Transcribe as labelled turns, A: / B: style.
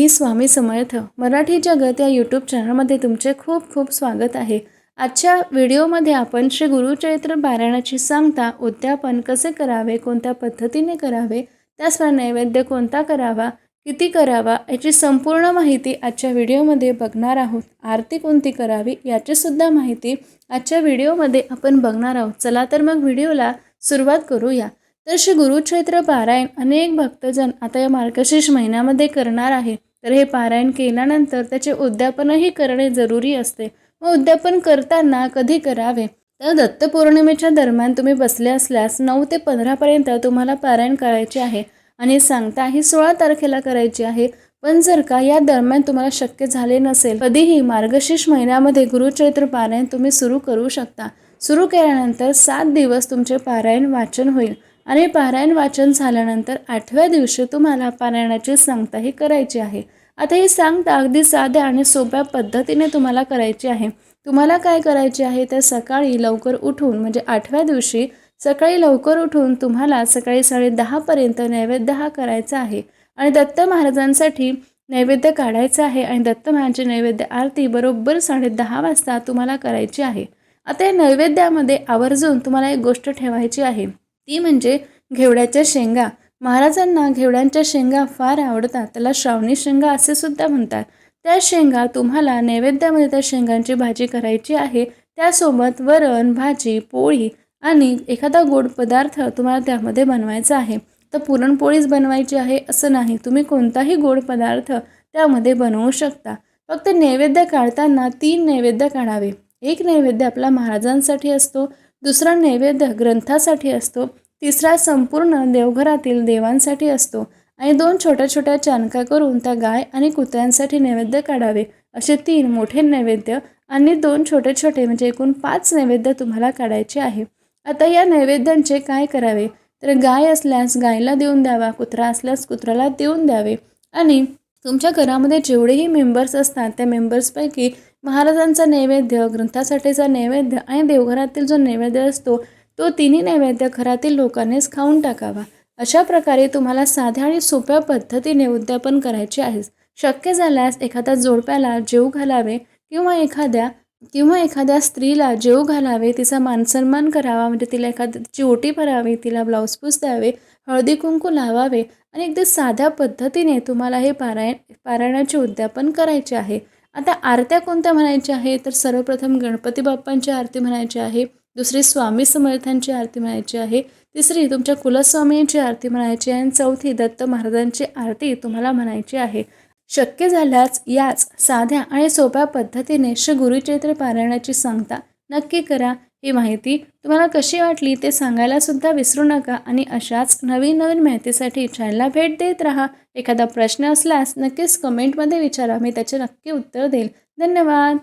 A: ही स्वामी समर्थ. मराठी जगत या यूट्यूब चॅनलमध्ये तुमचे खूप खूप स्वागत आहे. आजच्या व्हिडिओमध्ये आपण श्री गुरुचरित्र पारायणाची सांगता उद्यापन कसे करावे कोणत्या पद्धतीने करावे त्याचप्रमाणे नैवेद्य कोणता करावा किती करावा याची संपूर्ण माहिती आजच्या व्हिडिओमध्ये बघणार आहोत. आरती कोणती करावी याचीसुद्धा माहिती आजच्या व्हिडिओमध्ये आपण बघणार आहोत. चला तर मग व्हिडिओला सुरुवात करूया. तर श्री गुरुचैत्र पारायण अनेक भक्तजन आता या मार्गशीर्ष महिन्यामध्ये करणार आहे. तर हे पारायण केल्यानंतर त्याचे उद्यापनही करणे जरुरी असते. व उद्यापन करताना कधी करावे? तर दत्तपौर्णिमेच्या दरम्यान तुम्ही बसले असल्यास नऊ ते पंधरापर्यंत तुम्हाला पारायण करायचे आहे आणि सांगता ही सोळा तारखेला करायची आहे. पण जर का या दरम्यान तुम्हाला शक्य झाले नसेल कधीही मार्गशीर्ष महिन्यामध्ये गुरुचरित्र पारायण तुम्ही सुरू करू शकता. सुरू केल्यानंतर सात दिवस तुमचे पारायण वाचन होईल. आणि पारायण वाचन झाल्यानंतर आठव्या दिवशी तुम्हाला पारायणाची सांगताही करायची आहे. आता ही सांगता अगदी साध्या आणि सोप्या पद्धतीने तुम्हाला करायची आहे. तुम्हाला काय करायचे आहे? तर सकाळी लवकर उठून म्हणजे आठव्या दिवशी सकाळी लवकर उठून तुम्हाला सकाळी साडे दहापर्यंत नैवेद्य हा करायचा आहे. आणि दत्त महाराजांसाठी नैवेद्य काढायचं आहे आणि दत्त महाराजांची नैवेद्य आरती बरोबर साडे दहा वाजता तुम्हाला करायची आहे. आता या नैवेद्यामध्ये आवर्जून तुम्हाला एक गोष्ट ठेवायची आहे. ती म्हणजे घेवड्याच्या शेंगा. महाराजांना घेवड्यांच्या शेंगा फार आवडतात. त्याला श्रावणी शेंगा असे सुद्धा म्हणतात. त्या शेंगा तुम्हाला नैवेद्यामध्ये त्या शेंगांची भाजी करायची आहे. त्यासोबत वरण भाजी पोळी आणि एखादा गोड पदार्थ तुम्हाला त्यामध्ये बनवायचा आहे. तर पुरणपोळीच बनवायची आहे असं नाही. तुम्ही कोणताही गोड पदार्थ त्यामध्ये बनवू शकता. फक्त नैवेद्य काढताना तीन नैवेद्य काढावे. एक नैवेद्य आपला महाराजांसाठी असतो. दुसरा नैवेद्य ग्रंथासाठी असतो तिसरा संपूर्ण देवघरातील देवांसाठी असतो आणि दोन छोट्या छोट्या चानका करून त्या गाय आणि कुत्र्यांसाठी नैवेद्य काढावे. असे तीन मोठे नैवेद्य आणि दोन छोटे छोटे म्हणजे एकूण पाच नैवेद्य तुम्हाला काढायचे आहे. आता या नैवेद्यांचे काय करावे? तर गाय असल्यास गायला देऊन द्यावा कुत्रा असल्यास कुत्र्याला देऊन द्यावे आणि तुमच्या घरामध्ये जेवढेही मेंबर्स असतात त्या मेंबर्सपैकी महाराजांचा नैवेद्य ग्रंथासाठीचा नैवेद्य आणि देवघरातील जो नैवेद्य असतो तो तिन्ही नैवेद्य घरातील लोकांनीच खाऊन टाकावा. अशा प्रकारे तुम्हाला साध्या आणि सोप्या पद्धतीने उद्यापन करायचे आहे. शक्य झाल्यास एखाद्या जोडप्याला जेव घालावे किंवा एखाद्या किंवा एखाद्या स्त्रीला जेव घालावे तिचा मानसन्मान करावा म्हणजे तिला एखाद्याची ओटी भरावी तिला ब्लाऊजपूस द्यावे हळदी कुंकू लावावे आणि अगदी साध्या पद्धतीने तुम्हाला हे पारायण पारायणाचे उद्यापन करायचे आहे. आता आरत्या कोणत्या म्हणायच्या आहे तर सर्वप्रथम गणपती बाप्पांची आरती म्हणायची आहे दुसरी स्वामी समर्थांची आरती म्हणायची आहे तिसरी तुमच्या कुलस्वामींची आरती म्हणायची आहे आणि चौथी दत्त महाराजांची आरती तुम्हाला म्हणायची आहे. शक्य झाल्यास याच साध्या आणि सोप्या पद्धतीने श्री गुरुचरित्र पारायणाची सांगता नक्की करा. ही माहिती तुम्हाला कशी वाटली ते सांगायला सुद्धा विसरू नका आणि अशाच नवीन नवीन माहितीसाठी चॅनलला भेट देत राहा. एखादा प्रश्न असल्यास नक्कीच कमेंटमध्ये विचारा. मी त्याचे नक्की उत्तर देईल. धन्यवाद.